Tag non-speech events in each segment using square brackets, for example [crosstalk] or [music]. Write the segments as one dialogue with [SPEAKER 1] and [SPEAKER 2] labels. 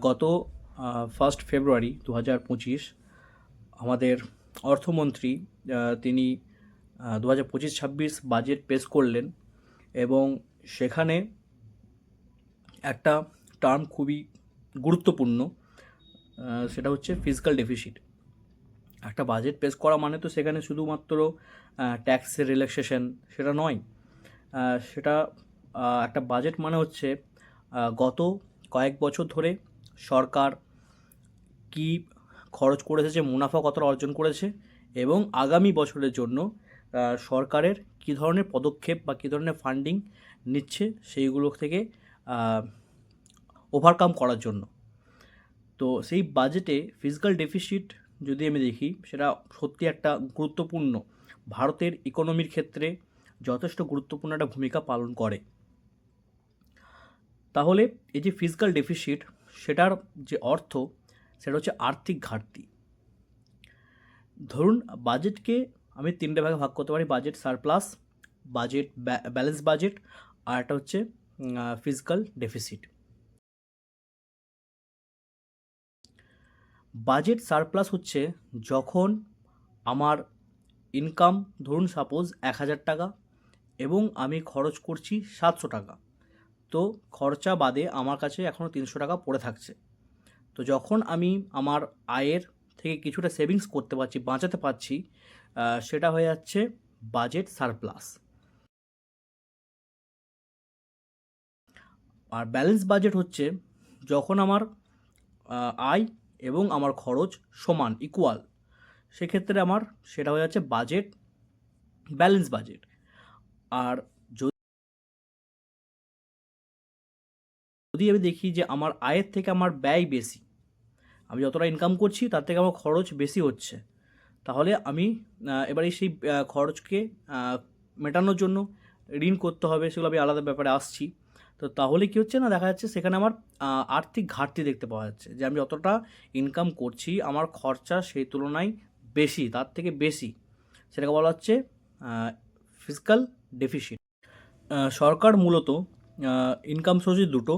[SPEAKER 1] গত first February দু হাজার পঁচিশ আমাদের অর্থমন্ত্রী তিনি দু হাজার পঁচিশ ছাব্বিশ বাজেট পেশ করলেন এবং সেখানে একটা টার্ম খুবই গুরুত্বপূর্ণ সেটা হচ্ছে ফিজিক্যাল ডেফিসিট একটা বাজেট পেশ করা মানে তো সেখানে শুধুমাত্র ট্যাক্সের রিল্যাক্সেশন সেটা নয়। সেটা একটা বাজেট মানে হচ্ছে গত কয়েক বছর ধরে সরকার কি খরচ করেছে, যে মুনাফা কতটা অর্জন করেছে এবং আগামী বছরের জন্য সরকারের কী ধরনের পদক্ষেপ বা কী ধরনের ফান্ডিং নিচ্ছে সেইগুলো থেকে ওভারকাম করার জন্য। তো সেই বাজেটে ফিজিক্যাল ডেফিসিট যদি আমি দেখি, সেটা সত্যি একটা গুরুত্বপূর্ণ। ভারতের ইকোনমির ক্ষেত্রে যথেষ্ট গুরুত্বপূর্ণ একটা ভূমিকা পালন করে। তাহলে এই যে ফিজিক্যাল ডেফিসিট সেটার যে অর্থ, সেটা হচ্ছে আর্থিক ঘাটতি। ধরুন বাজেটকে আমি তিনটে ভাগে ভাগ করতে পারি budget surplus budget balance budget আর একটা হচ্ছে ফিজিক্যাল ডেফিসিট বাজেট সারপ্লাস হচ্ছে যখন আমার ইনকাম ধরুন সাপোজ এক হাজার টাকা, এবং আমি খরচ করছি সাতশো টাকা। তো খরচা বাদে আমার কাছে এখনও তিনশো টাকা পড়ে থাকছে। তো যখন আমি আমার আয়ের থেকে কিছুটা সেভিংস করতে পারছি, বাঁচাতে পারছি সেটা হয়ে যাচ্ছে বাজেট সারপ্লাস আর ব্যালেন্স বাজেট হচ্ছে যখন আমার আয় এবং আমার খরচ সমান ইকুয়াল সেক্ষেত্রে আমার সেটা হয়ে যাচ্ছে বাজেট ব্যালেন্স বাজেট আর যদি আমি দেখি যে আমার আয়ের থেকে আমার ব্যয় বেশি, আমি যতটা ইনকাম করছি তার থেকে আমার খরচ বেশি হচ্ছে, তাহলে আমি এবারে সেই খরচকে মেটানোর জন্য ঋণ করতে হবে সেগুলো আমি আলাদা ব্যাপারে আসছি। তো তাহলে কি হচ্ছে না, দেখা যাচ্ছে সেখানে আমার আর্থিক ঘাটতি দেখতে পাওয়া যাচ্ছে যে আমি যতটা ইনকাম করছি আমার খরচা সেই তুলনায় বেশি, তার থেকে বেশি। সেটাকে বলা হচ্ছে ফিজিক্যাল ডেফিসিট সরকার মূলত ইনকাম সোর্সই দুটো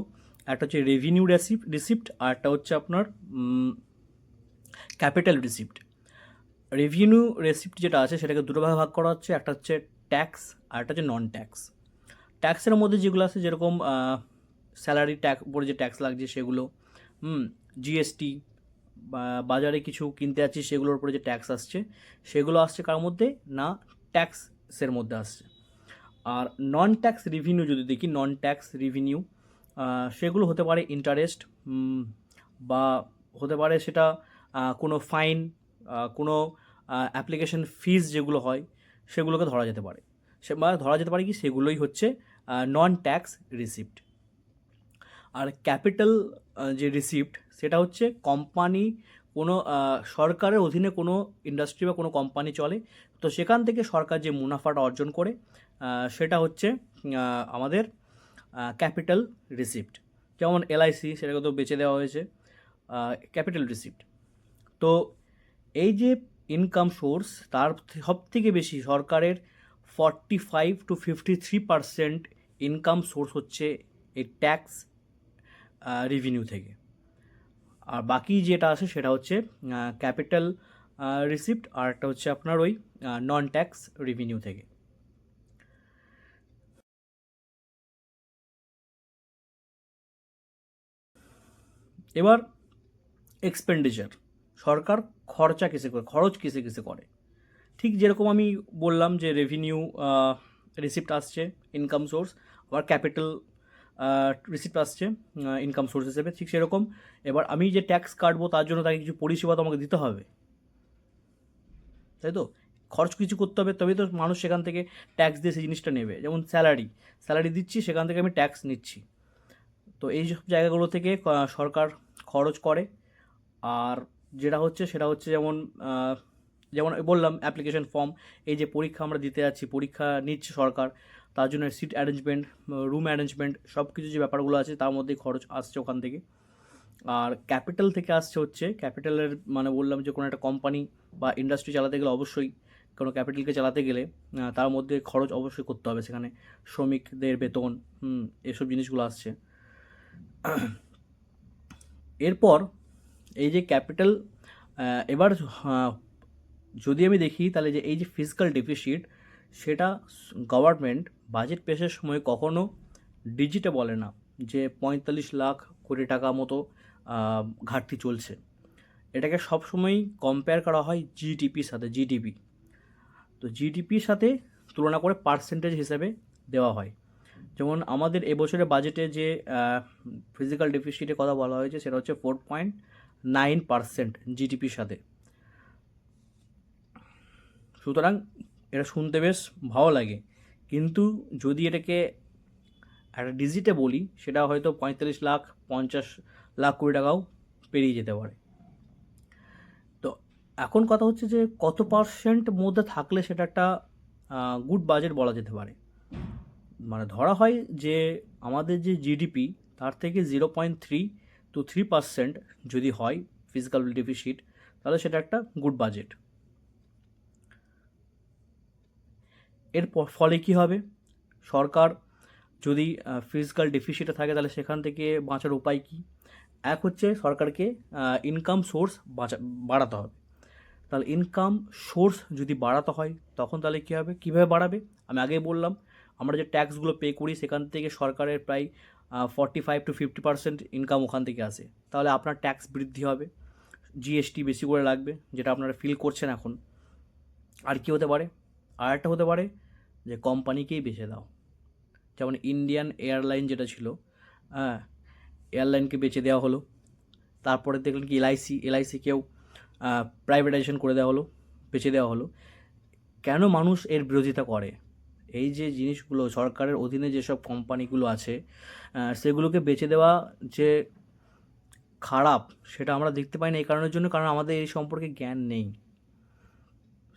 [SPEAKER 1] একটা হচ্ছে রেভিনিউ রেসিপ্ট রিসিপ্ট আর একটা হচ্ছে আপনার ক্যাপিটাল রিসিপ্ট রেভিনিউ রেসিপ্ট যেটা আছে সেটাকে দুটো ভাগে ভাগ করা হচ্ছে, একটা হচ্ছে ট্যাক্স আর একটা হচ্ছে নন ট্যাক্স ট্যাক্সের মধ্যে যেগুলো আছে যেরকম স্যালারি ট্যাক্স উপরে যে ট্যাক্স লাগছে সেগুলো, হুম জিএসটি বাজারে কিছু কিনতে যাচ্ছি সেগুলোর উপরে যে ট্যাক্স আসছে, সেগুলো আসছে কার মধ্যে? না ট্যাক্সের মধ্যে আসছে। আর নন ট্যাক্স রিভিনিউ যদি দেখি নন ট্যাক্স রিভিনিউ সেগুলো হতে পারে ইন্টারেস্ট বা হতে পারে সেটা কোনো ফাইন কোনো অ্যাপ্লিকেশন ফিজ যেগুলো হয়, সেগুলোকে ধরা যেতে পারে। সে বা ধরা যেতে পারে কি, সেগুলোই হচ্ছে নন ট্যাক্স রিসিপ্ট আর ক্যাপিটাল যে রিসিপ্ট সেটা হচ্ছে কোম্পানি কোনো সরকারের অধীনে কোনো ইন্ডাস্ট্রি বা কোনো কোম্পানি চলে, তো সেখান থেকে সরকার যে মুনাফাটা অর্জন করে সেটা হচ্ছে আমাদের ক্যাপিটাল রিসিপ্ট যেমন এলআইসি সেটাকে তো বেচে দেওয়া হয়েছে ক্যাপিটাল রিসিপ্ট তো এই যে ইনকাম সোর্স তার সব থেকে বেশি সরকারের forty five to fifty three percent income source হচ্ছে এই ট্যাক্স রেভিনিউ থেকে। আর বাকি যেটা আছে, সেটা হচ্ছে ক্যাপিটাল রিসিপ্ট আর একটা হচ্ছে আপনার ওই নন ট্যাক্স রেভিনিউ থেকে। এবার এক্সপেন্ডিচার সরকার খরচা কিসে করে, খরচ কিসে কিসে করে? ঠিক যেরকম আমি বললাম যে রেভিনিউ রিসিপ্ট আসছে ইনকাম সোর্স আবার ক্যাপিটাল রিসিপ্ট আসছে ইনকাম সোর্স হিসেবে, ঠিক সেরকম। এবার আমি যে ট্যাক্স কাটবো, তার জন্য তাকে কিছু পরিষেবা তো আমাকে দিতে হবে। তাই তো? খরচ কিছু করতে হবে, তবেই তো মানুষ সেখান থেকে ট্যাক্স দিয়ে সেই জিনিসটা নেবে। যেমন স্যালারি স্যালারি দিচ্ছি, সেখান থেকে আমি ট্যাক্স নিচ্ছি। তো এই সব জায়গাগুলো থেকে সরকার খরচ করে। আর যেটা হচ্ছে, সেটা হচ্ছে যেমন যেমন বললাম অ্যাপ্লিকেশন ফর্ম এই যে পরীক্ষা আমরা দিতে যাচ্ছি, পরীক্ষা নিচ্ছে সরকার, তার জন্য সিট অ্যারেঞ্জমেন্ট রুম অ্যারেঞ্জমেন্ট সব কিছু যে ব্যাপারগুলো আছে, তার মধ্যে খরচ আসছে ওখান থেকে। আর ক্যাপিটাল থেকে আসছে হচ্ছে ক্যাপিটালের মানে বললাম যে কোনো একটা কোম্পানি বা ইন্ডাস্ট্রি চালাতে গেলে অবশ্যই, কোনো ক্যাপিটালকে চালাতে গেলে তার মধ্যে খরচ অবশ্যই করতে হবে সেখানে। শ্রমিকদের বেতন এসব জিনিসগুলো আসছে। এরপর এই যে ক্যাপিটাল এবার যদি আমি দেখি তাহলে যে এই যে ফিজিক্যাল ডেফিসিট, সেটা গভর্নমেন্ট বাজেট পেশের সময় কখনো ডিজিটে বলে না যে পঁয়তাল্লিশ লাখ কোটি টাকা মতো ঘাটতি চলছে। এটাকে সবসময়ই কম্পেয়ার করা হয় জিডিপির সাথে জিডিপি তো জিডিপির সাথে তুলনা করে পার্সেন্টেজ হিসেবে দেওয়া হয়। যেমন আমাদের এবছরের বাজেটে যে ফিজিক্যাল ডেফিসিটের কথা বলা হয়েছে, সেটা হচ্ছে ফোর পয়েন্ট নাইন পার্সেন্ট জিডিপির সাথে। সুতরাং এটা শুনতে বেশ ভালো লাগে। কিন্তু যদি এটাকে একটা ডিজিটে বলি, সেটা হয়তো পঁয়তাল্লিশ লাখ, পঞ্চাশ লাখ কোটি টাকাও পেরিয়ে যেতে পারে। তো এখন কথা হচ্ছে যে কত পার্সেন্ট মধ্যে থাকলে সেটা একটা গুড বাজেট বলা যেতে পারে। মানে ধরা হয় যে আমাদের যে জিডিপি তার থেকে zero point three two three percent যদি হয় ফিজিক্যাল ডেফিসিট তাহলে সেটা একটা গুড বাজেট এর ফলে কি হবে? সরকার যদি ফিজিক্যাল ডেফিসিটে থাকে, তাহলে সেখান থেকে বাঁচার উপায় কি? এক হচ্ছে সরকারকে ইনকাম সোর্স বাঁচা, বাড়াতে হবে। তাহলে ইনকাম সোর্স যদি বাড়াতে হয়, তখন তাহলে কী হবে? কীভাবে বাড়াবে? আমি আগেই বললাম আমরা যে ট্যাক্সগুলো পে করি, সেখান থেকে সরকারের প্রায় forty five to fifty percent income ওখান থেকে আসে। তাহলে আপনার ট্যাক্স বৃদ্ধি হবে। জিএসটি বেশি করে লাগবে, যেটা আপনারা ফিল করছেন এখন। আর কি হতে পারে? আর একটা হতে পারে যে কোম্পানিকেই বেছে দাও। যেমন ইন্ডিয়ান এয়ারলাইন যেটা ছিল হ্যাঁ এয়ারলাইনকে বেচে দেওয়া হলো। তারপরে দেখলেন কি এলআইসি এলআইসিকেও প্রাইভেটাইজেশন করে দেওয়া হলো, বেচে দেওয়া হলো। কেন মানুষ এর বিরোধিতা করে? এই যে জিনিসগুলো, সরকারের অধীনে যেসব কোম্পানিগুলো আছে সেগুলোকে বেচে দেওয়া যে খারাপ, সেটা আমরা দেখতে পাই না এই কারণের জন্য, কারণ আমাদের এই সম্পর্কে জ্ঞান নেই।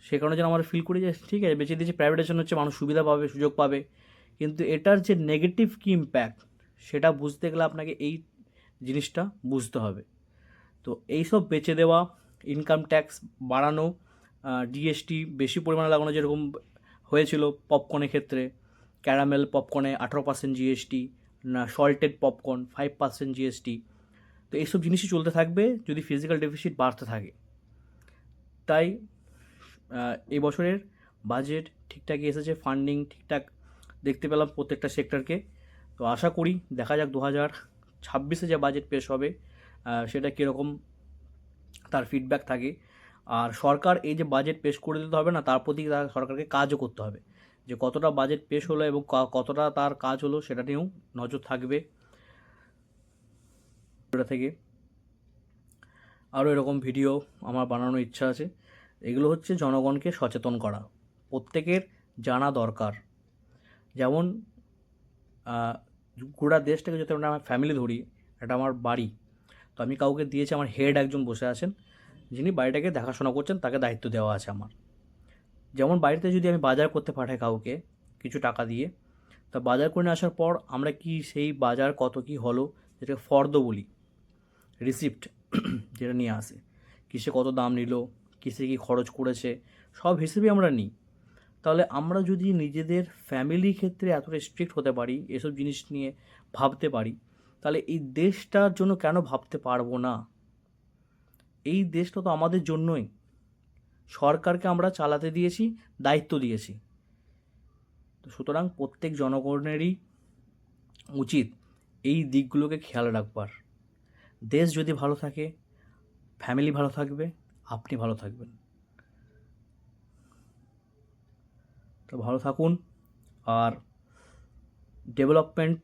[SPEAKER 1] সে কারণে যেন আমরা ফিল করি যে, ঠিক আছে, বেঁচে দিয়েছে প্রাইভেটাইজেশন হচ্ছে, মানুষ সুবিধা পাবে, সুযোগ পাবে। কিন্তু এটার যে নেগেটিভ কি ইম্প্যাক্ট সেটা বুঝতে গেলে আপনাকে এই জিনিসটা বুঝতে হবে। তো এইসব বেচে দেওয়া ইনকাম ট্যাক্স বাড়ানো ডিএসটি বেশি পরিমাণে লাগানো, যেরকম হয়েছিল পপকর্নের ক্ষেত্রে। ক্যারামেল পপকর্নে আঠারো পার্সেন্ট জিএসটি না salted popcorn five percent GST তো এইসব জিনিসই চলতে থাকবে যদি ফিজিক্যাল ডেফিসিট বাড়তে থাকে। তাই এই বছরের বাজেট ঠিকঠাকই এসেছে ফান্ডিং ঠিকঠাক দেখতে পেলাম প্রত্যেকটা সেক্টরকে তো আশা করি দেখা যাক দু হাজার ছাব্বিশে যে বাজেট পেশ হবে সেটা কীরকম তার ফিডব্যাক থাকে। আর সরকার এই যে বাজেট পেশ করে দিতে হবে না, তার প্রতি সরকারকে কাজও করতে হবে। যে কতটা বাজেট পেশ হলো এবং কতটা তার কাজ হলো সেটা নিয়েও নজর থাকবে। থেকে আরও এরকম ভিডিও আমার বানানোর ইচ্ছা আছে। এগুলো হচ্ছে জনগণকে সচেতন করা। প্রত্যেকের জানা দরকার। যেমন গোটা দেশটাকে যদি আমার ফ্যামিলি ধরি, এটা আমার বাড়ি। তো আমি কাউকে দিয়েছি, আমার হেড একজন বসে আছেন। যিনি বাড়িটাকে দেখাশোনা করছেন, তাকে দায়িত্ব দেওয়া আছে আমার। যেমন বাড়িতে যদি আমি বাজার করতে পাঠাই কাউকে কিছু টাকা দিয়ে, তা বাজার করে আসার পর আমরা কি সেই বাজার কত কি হলো, যেটাকে ফর্দ বলি, রিসিপ্ট [clears throat] যেটা নিয়ে আসে, কিসে কত দাম নিল, কিসে কি খরচ করেছে, সব হিসেবে আমরা নিই। তাহলে আমরা যদি নিজেদের ফ্যামিলি ক্ষেত্রে এতটা স্ট্রিক্ট হতে পারি, এসব জিনিস নিয়ে ভাবতে পারি, তাহলে এই দেশটার জন্য কেন ভাবতে পারব না? এই দেশটা তো আমাদের জন্যই। সরকারকে আমরা চালাতে দিয়েছি, দায়িত্ব দিয়েছি। তো সুতরাং প্রত্যেক জনগণেরই উচিত এই দিকগুলোকে খেয়াল রাখবার। দেশ যদি ভালো থাকে ফ্যামিলি ভালো থাকবে, আপনি ভালো থাকবেন। তো ভালো থাকুন আর ডেভেলপমেন্ট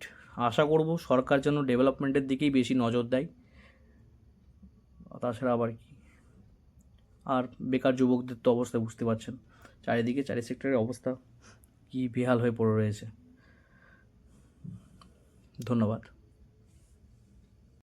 [SPEAKER 1] আশা করব সরকার যেন ডেভেলপমেন্টের দিকেই বেশি নজর দেয়। তাছাড়া আবার কি? আর বেকার যুবকদের তো অবস্থা বুঝতে পারছেন। চারিদিকে, চারি সেক্টরের অবস্থা কি বেহাল হয়ে পড়ে রয়েছে। ধন্যবাদ।